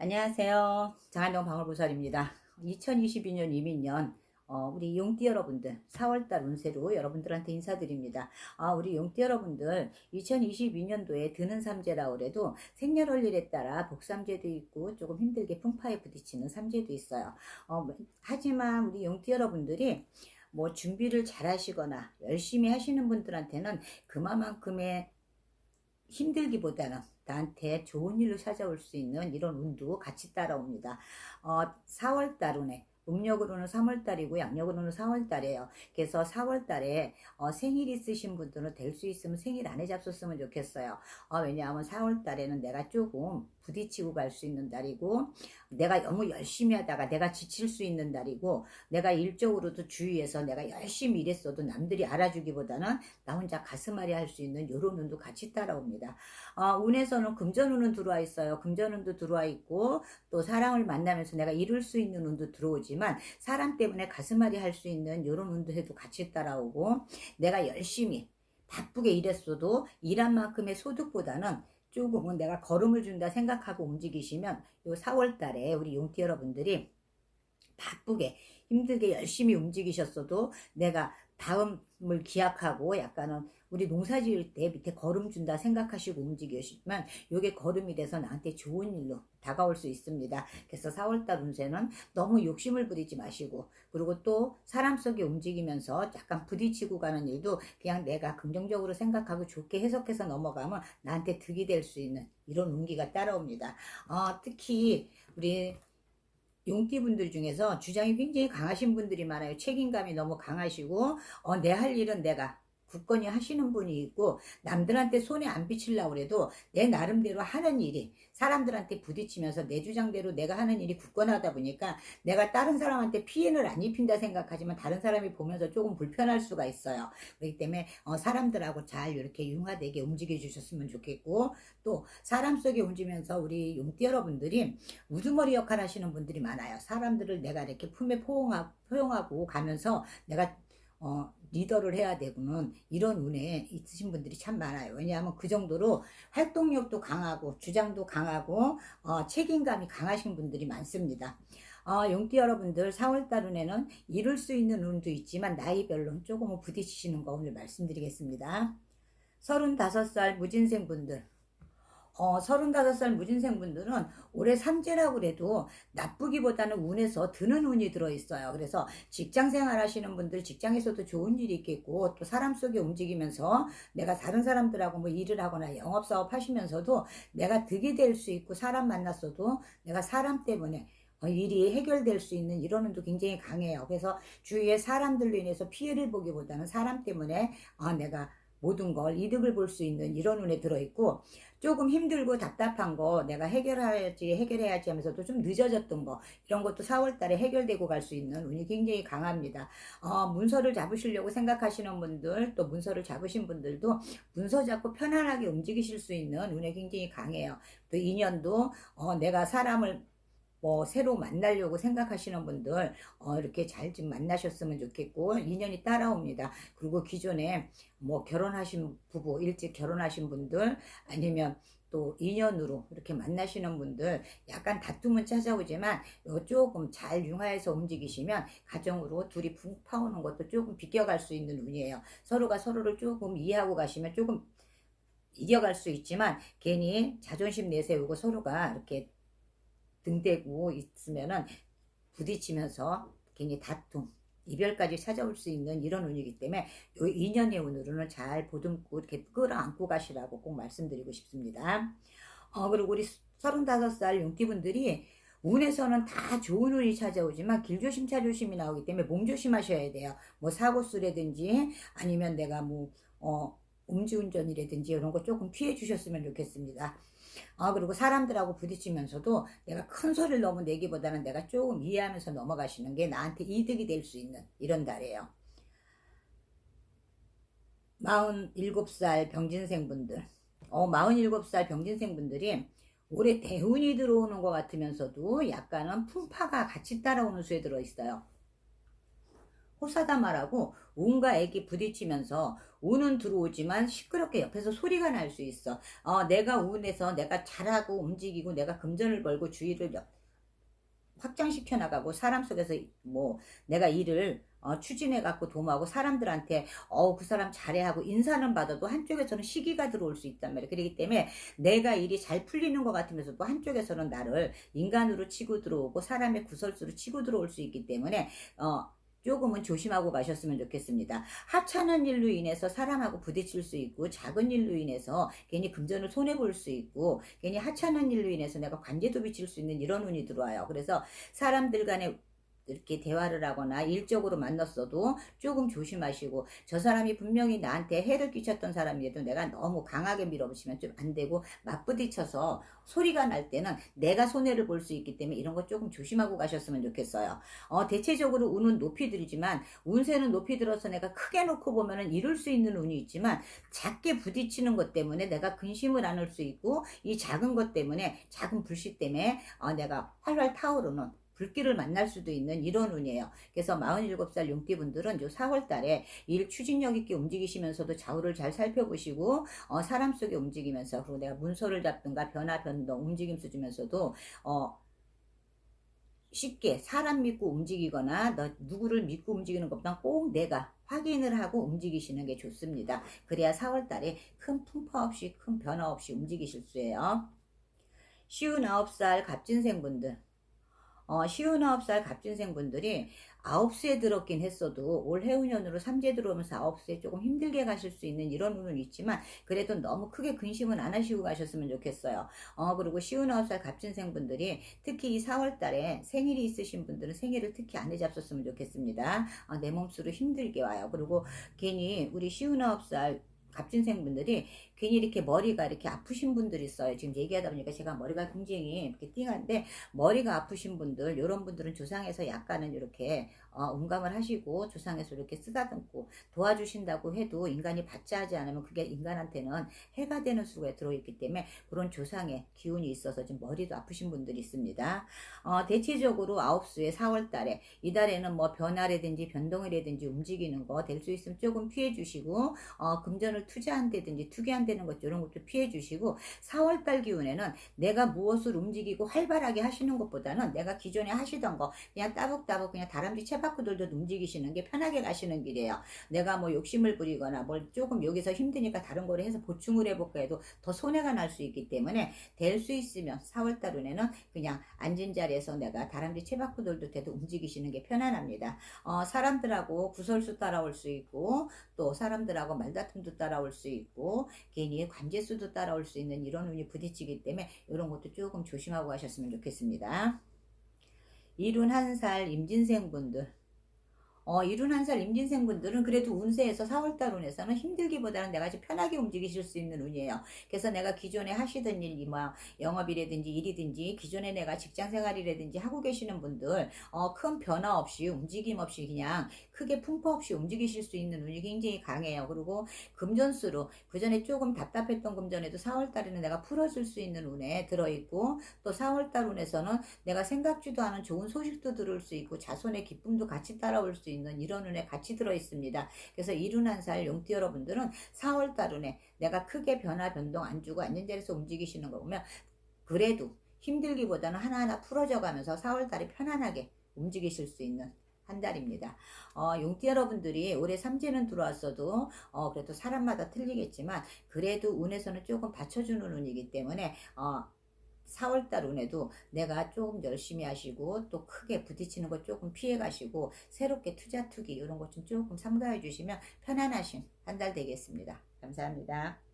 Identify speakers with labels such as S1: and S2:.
S1: 안녕하세요. 장안동 방울보살입니다. 2022년 이민년 어, 우리 용띠 여러분들 4월달 운세로 여러분들한테 인사드립니다. 아, 우리 용띠 여러분들 2022년도에 드는 삼재라 그래도 생년월일에 따라 복삼재도 있고 조금 힘들게 풍파에 부딪히는 삼재도 있어요. 어, 뭐, 하지만 우리 용띠 여러분들이 뭐 준비를 잘 하시거나 열심히 하시는 분들한테는 그만큼의 힘들기보다는 나한테 좋은 일로 찾아올 수 있는 이런 운도 같이 따라옵니다. 어, 4월 달운에 음력으로는 3월 달이고 양력으로는 4월 달이에요. 그래서 4월 달에 어, 생일 있으신 분들은 될 수 있으면 생일 안에 잡섰으면 좋겠어요. 어, 왜냐하면 4월 달에는 내가 조금 부딪히고 갈 수 있는 달이고 내가 너무 열심히 하다가 내가 지칠 수 있는 달이고 내가 일적으로도 주위에서 내가 열심히 일했어도 남들이 알아주기보다는 나 혼자 가슴앓이 할 수 있는 이런 운도 같이 따라옵니다. 어, 운에서는 금전운은 들어와 있어요. 금전운도 들어와 있고 또 사랑을 만나면서 내가 이룰 수 있는 운도 들어오지만 사람 때문에 가슴앓이 할 수 있는 이런 운도 해도 같이 따라오고 내가 열심히 바쁘게 일했어도 일한 만큼의 소득보다는 조금은 내가 걸음을 준다 생각하고 움직이시면 요 4월 달에 우리 용띠 여러분들이 바쁘게 힘들게 열심히 움직이셨어도 내가 다음을 기약하고 약간은 우리 농사 지을 때 밑에 걸음 준다 생각하시고 움직이시면 요게 걸음이 돼서 나한테 좋은 일로 다가올 수 있습니다. 그래서 4월달 운세는 너무 욕심을 부리지 마시고 그리고 또 사람 속에 움직이면서 약간 부딪히고 가는 일도 그냥 내가 긍정적으로 생각하고 좋게 해석해서 넘어가면 나한테 득이 될 수 있는 이런 운기가 따라옵니다. 어, 특히 우리 용띠분들 중에서 주장이 굉장히 강하신 분들이 많아요. 책임감이 너무 강하시고 어, 내 할 일은 내가 굳건히 하시는 분이 있고 남들한테 손에 안 비치려고 그래도 내 나름대로 하는 일이 사람들한테 부딪히면서 내 주장대로 내가 하는 일이 굳건하다 보니까 내가 다른 사람한테 피해를 안 입힌다 생각하지만 다른 사람이 보면서 조금 불편할 수가 있어요. 그렇기 때문에 어, 사람들하고 잘 이렇게 융화되게 움직여 주셨으면 좋겠고 또 사람 속에 움직이면서 우리 용띠 여러분들이 우두머리 역할 하시는 분들이 많아요. 사람들을 내가 이렇게 품에 포용하고, 포용하고 가면서 내가 어, 리더를 해야 되고는 이런 운에 있으신 분들이 참 많아요. 왜냐하면 그 정도로 활동력도 강하고 주장도 강하고 어, 책임감이 강하신 분들이 많습니다. 어, 용띠 여러분들 4월달 운에는 이룰 수 있는 운도 있지만 나이별로 조금은 부딪히시는 거 오늘 말씀드리겠습니다. 35살 무진생 분들 어, 35살 무진생 분들은 올해 삼재라고 그래도 나쁘기보다는 운에서 드는 운이 들어있어요. 그래서 직장 생활 하시는 분들 직장에서도 좋은 일이 있겠고 또 사람 속에 움직이면서 내가 다른 사람들하고 뭐 일을 하거나 영업사업 하시면서도 내가 득이 될 수 있고 사람 만났어도 내가 사람 때문에 어, 일이 해결될 수 있는 이런 운도 굉장히 강해요. 그래서 주위에 사람들로 인해서 피해를 보기보다는 사람 때문에 아, 내가 모든 걸 이득을 볼 수 있는 이런 운에 들어있고 조금 힘들고 답답한 거 내가 해결해야지 해결해야지 하면서도 좀 늦어졌던 거 이런 것도 4월 달에 해결되고 갈 수 있는 운이 굉장히 강합니다. 어, 문서를 잡으시려고 생각하시는 분들 또 문서를 잡으신 분들도 문서 잡고 편안하게 움직이실 수 있는 운이 굉장히 강해요. 또 인연도 어, 내가 사람을 뭐 새로 만나려고 생각하시는 분들 어, 이렇게 잘 좀 만나셨으면 좋겠고 인연이 따라옵니다. 그리고 기존에 뭐 결혼하신 부부 일찍 결혼하신 분들 아니면 또 인연으로 이렇게 만나시는 분들 약간 다툼은 찾아오지만 조금 잘 융화해서 움직이시면 가정으로 둘이 붕 파오는 것도 조금 비껴갈 수 있는 운이에요. 서로가 서로를 조금 이해하고 가시면 조금 이겨갈 수 있지만 괜히 자존심 내세우고 서로가 이렇게 등대고 있으면은 부딪히면서 괜히 다툼, 이별까지 찾아올 수 있는 이런 운이기 때문에 요 인연의 운으로는 잘 보듬고 이렇게 끌어안고 가시라고 꼭 말씀드리고 싶습니다. 어, 그리고 우리 35살 용띠분들이 운에서는 다 좋은 운이 찾아오지만 길조심 차조심이 나오기 때문에 몸 조심하셔야 돼요. 뭐 사고수라든지 아니면 내가 뭐 어, 음주운전이라든지 이런 거 조금 피해 주셨으면 좋겠습니다. 아, 그리고 사람들하고 부딪히면서도 내가 큰 소리를 너무 내기보다는 내가 조금 이해하면서 넘어가시는 게 나한테 이득이 될 수 있는 이런 달이에요. 47살 병진생분들, 어, 47살 병진생분들이 올해 대운이 들어오는 것 같으면서도 약간은 풍파가 같이 따라오는 수에 들어있어요. 호사다마라고 운과 액이 부딪히면서 운은 들어오지만 시끄럽게 옆에서 소리가 날 수 있어. 어, 내가 운에서 내가 잘하고 움직이고 내가 금전을 벌고 주의를 옆- 확장시켜 나가고 사람 속에서 뭐 내가 일을 어, 추진해 갖고 도모하고 사람들한테 어 그 사람 잘해 하고 인사는 받아도 한쪽에서는 시기가 들어올 수 있단 말이에요. 그렇기 때문에 내가 일이 잘 풀리는 것 같으면서도 한쪽에서는 나를 인간으로 치고 들어오고 사람의 구설수로 치고 들어올 수 있기 때문에 어 조금은 조심하고 가셨으면 좋겠습니다. 하찮은 일로 인해서 사람하고 부딪힐 수 있고 작은 일로 인해서 괜히 금전을 손해 볼 수 있고 괜히 하찮은 일로 인해서 내가 관제도 비칠 수 있는 이런 운이 들어와요. 그래서 사람들 간에 이렇게 대화를 하거나 일적으로 만났어도 조금 조심하시고 저 사람이 분명히 나한테 해를 끼쳤던 사람이라도 내가 너무 강하게 밀어붙이면 좀 안 되고 맞부딪혀서 소리가 날 때는 내가 손해를 볼 수 있기 때문에 이런 거 조금 조심하고 가셨으면 좋겠어요. 어, 대체적으로 운은 높이 들이지만 운세는 높이 들어서 내가 크게 놓고 보면은 이룰 수 있는 운이 있지만 작게 부딪히는 것 때문에 내가 근심을 안을 수 있고 이 작은 것 때문에 작은 불씨 때문에 어, 내가 활활 타오르는 불길을 만날 수도 있는 이런 운이에요. 그래서 47살 용띠분들은 요 4월 달에 일 추진력 있게 움직이시면서도 좌우를 잘 살펴보시고 어, 사람 속에 움직이면서 그리고 내가 문서를 잡든가 변화 변동 움직임 수주면서도 어, 쉽게 사람 믿고 움직이거나 너 누구를 믿고 움직이는 것보다 꼭 내가 확인을 하고 움직이시는 게 좋습니다. 그래야 4월 달에 큰 풍파 없이 큰 변화 없이 움직이실 수예요. 쉬운 9살 갑진생분들 어, 쉬운 9살 갑진생 분들이 9수에 들었긴 했어도 올 해운년으로 3재 들어오면서 9수에 조금 힘들게 가실 수 있는 이런 운은 있지만 그래도 너무 크게 근심은 안 하시고 가셨으면 좋겠어요. 어, 그리고 쉬운 9살 갑진생 분들이 특히 이 4월 달에 생일이 있으신 분들은 생일을 특히 안 해잡섰으면 좋겠습니다. 어, 내 몸수로 힘들게 와요. 그리고 괜히 우리 쉬운 9살 갑진생 분들이 괜히 이렇게 머리가 이렇게 아프신 분들이 있어요. 지금 얘기하다 보니까 제가 머리가 굉장히 이렇게 띵한데 머리가 아프신 분들 이런 분들은 조상에서 약간은 이렇게 어, 음감을 하시고 조상에서 이렇게 쓰다듬고 도와주신다고 해도 인간이 받지 하지 않으면 그게 인간한테는 해가 되는 수가 들어있기 때문에 그런 조상의 기운이 있어서 지금 머리도 아프신 분들이 있습니다. 어, 대체적으로 아홉수의 4월 달에 이달에는 뭐 변화라든지 변동이라든지 움직이는 거 될 수 있으면 조금 피해 주시고 어, 금전을 투자한다든지 투기한다는 것 이런 것도 피해 주시고 4월 달 기운에는 내가 무엇을 움직이고 활발하게 하시는 것보다는 내가 기존에 하시던 거 그냥 따북따북 그냥 다람쥐 채 바꾸들도 움직이시는 게 편하게 가시는 길이에요. 내가 뭐 욕심을 부리거나 뭘 조금 여기서 힘드니까 다른 거를 해서 보충을 해볼까 해도 더 손해가 날 수 있기 때문에 될 수 있으면 4월 달에는 그냥 앉은 자리에서 내가 다람쥐 채바꾸들도 돼도 움직이시는 게 편안합니다. 어, 사람들하고 구설수 따라올 수 있고 또 사람들하고 말다툼도 따라올 수 있고 괜히 관제수도 따라올 수 있는 이런 운이 부딪히기 때문에 이런 것도 조금 조심하고 가셨으면 좋겠습니다. 이룬 한살 임진생분들 어, 이룬 한살 임진생분들은 그래도 운세에서 4월달 운에서는 힘들기보다는 내가 좀 편하게 움직이실 수 있는 운이에요. 그래서 내가 기존에 하시던 일, 뭐 영업이라든지 일이든지 기존에 내가 직장생활이라든지 하고 계시는 분들 어, 큰 변화 없이 움직임 없이 그냥 크게 풍파 없이 움직이실 수 있는 운이 굉장히 강해요. 그리고 금전수로 그 전에 조금 답답했던 금전에도 4월달에는 내가 풀어줄 수 있는 운에 들어있고 또 4월달 운에서는 내가 생각지도 않은 좋은 소식도 들을 수 있고 자손의 기쁨도 같이 따라올 수 있는 이런 운에 같이 들어 있습니다. 그래서 이룬한 살 용띠 여러분들은 4월달 운에 내가 크게 변화 변동 안 주고 앉은 자리에서 움직이시는 거 보면 그래도 힘들기보다는 하나하나 풀어져 가면서 4월달에 편안하게 움직이실 수 있는 한 달입니다. 어, 용띠 여러분들이 올해 삼재는 들어왔어도 어, 그래도 사람마다 틀리겠지만 그래도 운에서는 조금 받쳐주는 운이기 때문에 어, 4월달 운에도 내가 조금 열심히 하시고 또 크게 부딪히는 것 조금 피해 가시고 새롭게 투자 투기 이런 것 좀 조금 삼가해 주시면 편안하신 한 달 되겠습니다. 감사합니다.